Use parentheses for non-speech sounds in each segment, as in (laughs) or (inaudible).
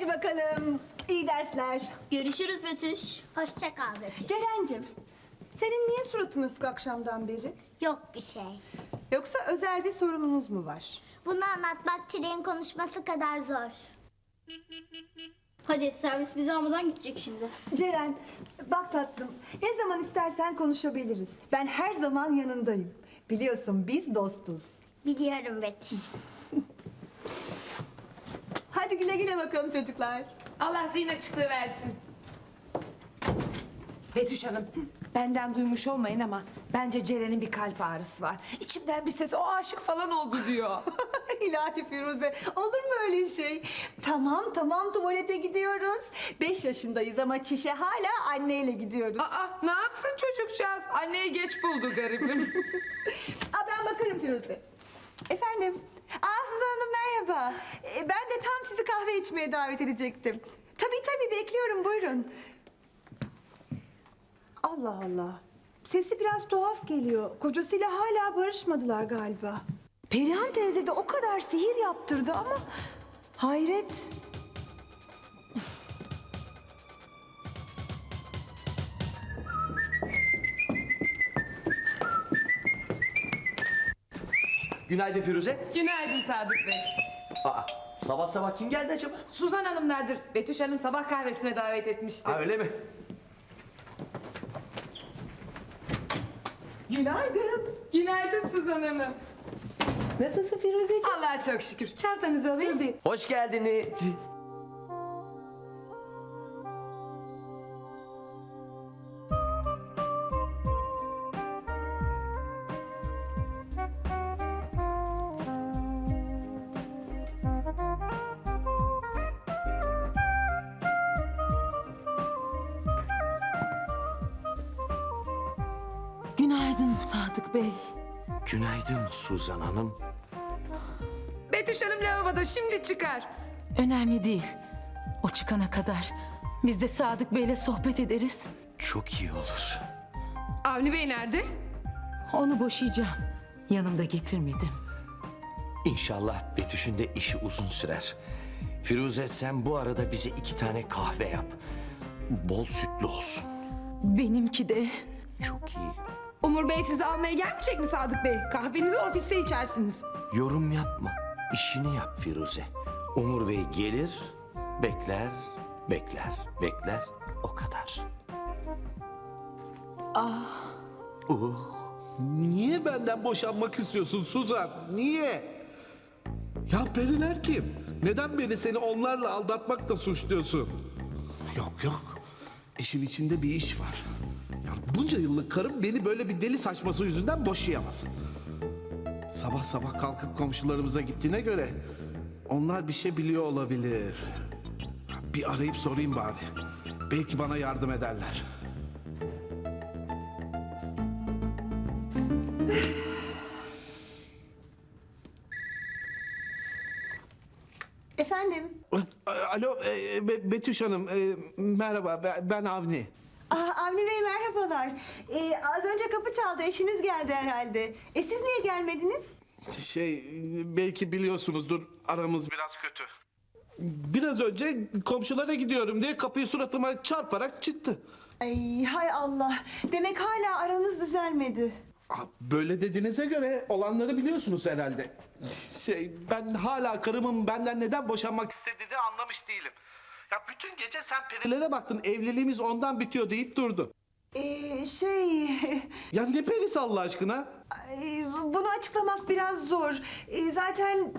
Hadi bakalım. İyi dersler. Görüşürüz Betüş. Hoşça kal Betüş. Ceren'cim, senin niye suratın ısık akşamdan beri? Yok bir şey. Yoksa özel bir sorununuz mu var? Bunu anlatmak Çileğin konuşması kadar zor. Hadi servis bizi almadan gidecek şimdi. Ceren, bak tatlım, ne zaman istersen konuşabiliriz. Ben her zaman yanındayım. Biliyorsun biz dostuz. Biliyorum Betüş. (laughs) Hadi güle güle bakalım çocuklar. Allah zihin açıklığı versin. Betüş Hanım, benden duymuş olmayın ama bence Ceren'in bir kalp ağrısı var. İçimden bir ses o aşık falan oldu diyor. (laughs) İlahi Firuze, olur mu öyle şey? Tamam tamam tuvalete gidiyoruz. Beş yaşındayız ama çişe hala anneyle gidiyoruz. Aa, ne yapsın çocukcağız? Anneyi geç buldu garibim. (laughs) Aa, ben bakarım Firuze. Efendim? Aa Suzan Hanım merhaba. Ee, ben de tam sizi kahve içmeye davet edecektim. Tabii tabii bekliyorum buyurun. Allah Allah. Sesi biraz tuhaf geliyor. Kocasıyla hala barışmadılar galiba. Perihan teyze de o kadar sihir yaptırdı ama... Hayret. Günaydın Firuze. Günaydın Sadık Bey. Aa, sabah sabah kim geldi acaba? Suzan Hanımlardır. Betüş Hanım sabah kahvesine davet etmişti. Ha öyle mi? Günaydın. Günaydın Suzan Hanım. Nasılsın Firuzeciğim? Allah'a çok şükür. Çantanızı alayım bir. Hoş geldiniz. Günaydın Sadık Bey. Günaydın Suzan Hanım. Betüş Hanım lavaboda şimdi çıkar. Önemli değil. O çıkana kadar biz de Sadık Bey'le sohbet ederiz. Çok iyi olur. Avni Bey nerede? Onu boşayacağım. Yanımda getirmedim. İnşallah Betüş'ün de işi uzun sürer. Firuze sen bu arada bize iki tane kahve yap. Bol sütlü olsun. Benimki de Çok iyi. Umur Bey sizi almaya gelmeyecek mi Sadık Bey? Kahvenizi ofiste içersiniz. Yorum yapma. İşini yap Firuze. Umur Bey gelir, bekler, bekler, bekler. O kadar. Ah. Niye benden boşanmak istiyorsun Suzan? Niye? Ya periler kim? Neden beni seni onlarla aldatmakla suçluyorsun? Yok yok. İşin içinde bir iş var. Bunca yıllık karım beni böyle bir deli saçması yüzünden boşayamaz. Sabah sabah kalkıp komşularımıza gittiğine göre onlar bir şey biliyor olabilir. Bir arayıp sorayım bari. Belki bana yardım ederler. Efendim? Alo e, Be- Betüş Hanım e, merhaba ben Avni. Aa, Avni Bey merhabalar. Ee, az önce kapı çaldı. Eşiniz geldi herhalde. E siz niye gelmediniz? Şey belki biliyorsunuzdur aramız biraz kötü. Biraz önce komşulara gidiyorum diye kapıyı suratıma çarparak çıktı. Ay hay Allah. Demek hala aranız düzelmedi. Böyle dediğinize göre olanları biliyorsunuz herhalde. Şey ben hala karımın benden neden boşanmak istediğini anlamış değilim. Ya bütün gece sen perilere baktın evliliğimiz ondan bitiyor deyip durdu. Ee, şey... (laughs) Ya ne perisi Allah aşkına? ay, bunu açıklamak biraz zor. Ee, zaten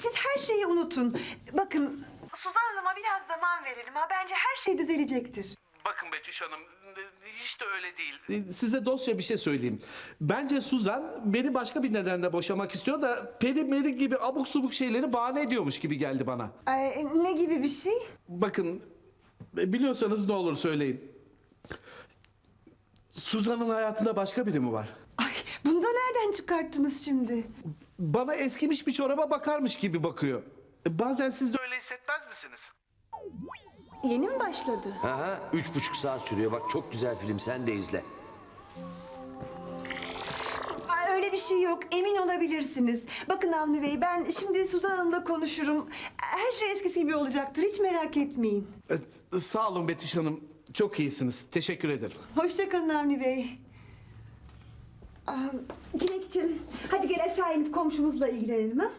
siz her şeyi unutun. Bakın... Suzan Hanım'a biraz zaman verelim ha. Bence her şey düzelecektir. Bakın Betüş Hanım hiç de öyle değil. Size dostça bir şey söyleyeyim. Bence Suzan beni başka bir nedenle boşamak istiyor da peri meri gibi abuk subuk şeyleri bahane ediyormuş gibi geldi bana. Ay, ne gibi bir şey? Bakın biliyorsanız ne olur söyleyin. Suzan'ın hayatında başka biri mi var? Ay, bunu da nereden çıkarttınız şimdi? Bana eskimiş bir çoraba bakarmış gibi bakıyor. Bazen siz de öyle hissetmez misiniz? Yeni mi başladı? Aha, üç buçuk saat sürüyor. Bak çok güzel film. Sen de izle. Ay, öyle bir şey yok. Emin olabilirsiniz. Bakın Avni Bey ben şimdi Suzan Hanım'la konuşurum. Her şey eskisi gibi olacaktır. Hiç merak etmeyin. Ee, sağ olun Betüş Hanım. Çok iyisiniz. Teşekkür ederim. Hoşçakalın Avni Bey. Aa, Dilekçim, hadi gel aşağı inip komşumuzla ilgilenelim ha?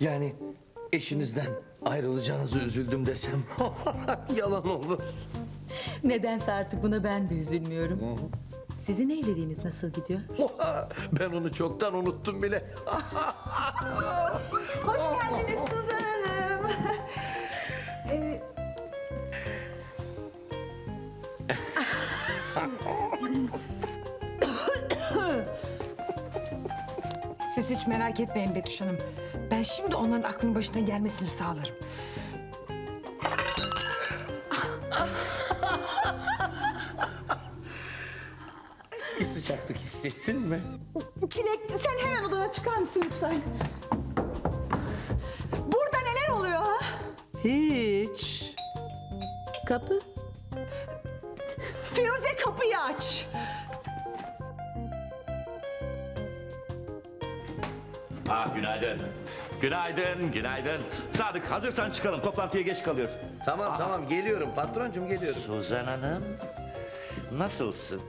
Yani eşinizden ayrılacağınızı üzüldüm desem (laughs) yalan olur. Nedense artık buna ben de üzülmüyorum. Sizin evliliğiniz nasıl gidiyor? (laughs) ben onu çoktan unuttum bile. (laughs) Hoş geldiniz Suzan Hanım. Siz hiç merak etmeyin Betüş Hanım. Ben şimdi onların aklının başına gelmesini sağlarım. (laughs) Bir sıcaklık hissettin mi? Çilek sen hemen odana çıkar mısın lütfen? Burada neler oluyor ha? Hiç. Kapı. Ah günaydın. Günaydın, günaydın. Sadık hazırsan çıkalım. Toplantıya geç kalıyoruz. Tamam tamam geliyorum patroncum geliyorum. Suzan Hanım, nasılsın?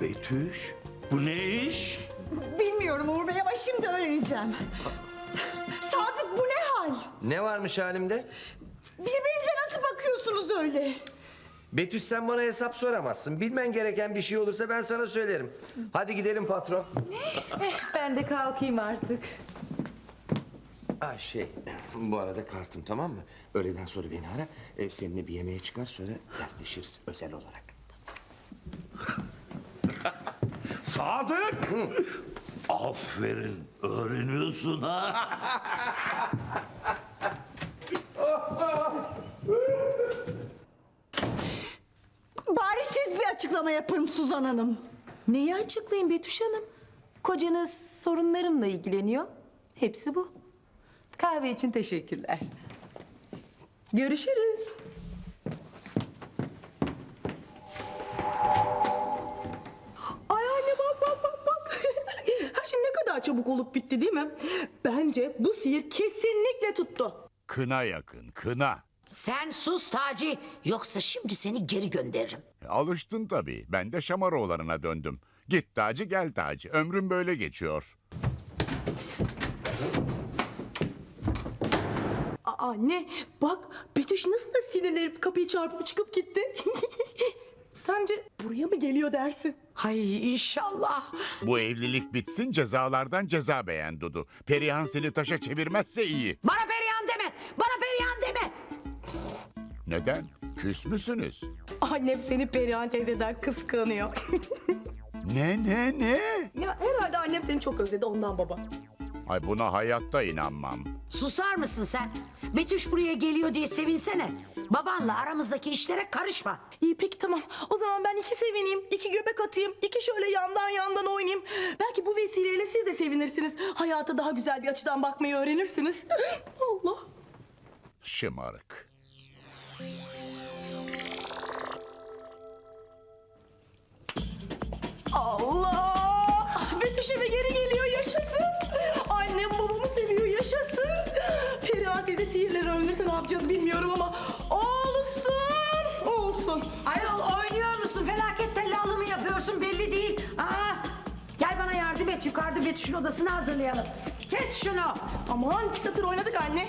Betüş, bu ne iş? Bilmiyorum Uğur Bey ama şimdi öğreneceğim. Sadık bu ne hal? Ne varmış halimde? Birbirinize nasıl bakıyorsunuz öyle? Betüş sen bana hesap soramazsın. Bilmen gereken bir şey olursa ben sana söylerim. Hadi gidelim patron. Ben de kalkayım artık. Ah şey bu arada kartım tamam mı? Öğleden sonra beni ara. E, seninle bir yemeğe çıkar sonra dertleşiriz özel olarak. (laughs) Sadık! Aferin, öğreniyorsun ha. (laughs) Bari siz yapın Suzan Hanım. Neyi açıklayayım Betüş Hanım? Kocanız sorunlarımla ilgileniyor. Hepsi bu. Kahve için teşekkürler. Görüşürüz. Ay anne bak bak bak bak. Her şey ne kadar çabuk olup bitti değil mi? Bence bu sihir kesinlikle tuttu. Kına yakın, kına. Sen sus Taci yoksa şimdi seni geri gönderirim. Alıştın tabii. Ben de Şamaroğullarına döndüm. Git Taci gel Taci. Ömrüm böyle geçiyor. Aa, anne bak Betüş nasıl da sinirlenip kapıyı çarpıp çıkıp gitti. (laughs) Sence buraya mı geliyor dersin? Hay inşallah. Bu evlilik bitsin cezalardan ceza beğen Dudu. Perihan seni taşa çevirmezse iyi. Bana perihan Neden? Küs müsünüz? Annem seni Perihan teyzeden kıskanıyor. (laughs) Ne ne ne? ya herhalde annem seni çok özledi ondan baba. Ay buna hayatta inanmam. Susar mısın sen? Betüş buraya geliyor diye sevinsene. Babanla aramızdaki işlere karışma. İyi peki tamam. O zaman ben iki sevineyim, iki göbek atayım, iki şöyle yandan yandan oynayayım. Belki bu vesileyle siz de sevinirsiniz. Hayata daha güzel bir açıdan bakmayı öğrenirsiniz. (gasps) Allah. Şımarık. Allah! Betüş eve geri geliyor yaşasın. Annem babamı seviyor yaşasın. Perihan teyze sihirleri öğrenirse ne yapacağız bilmiyorum ama olsun olsun. Ayol oynuyor musun? Felaket tellallığı mı yapıyorsun belli değil. Aa, gel bana yardım et. Yukarıda Betüş'ün odasını hazırlayalım. Kes şunu. Aman iki satır oynadık anne.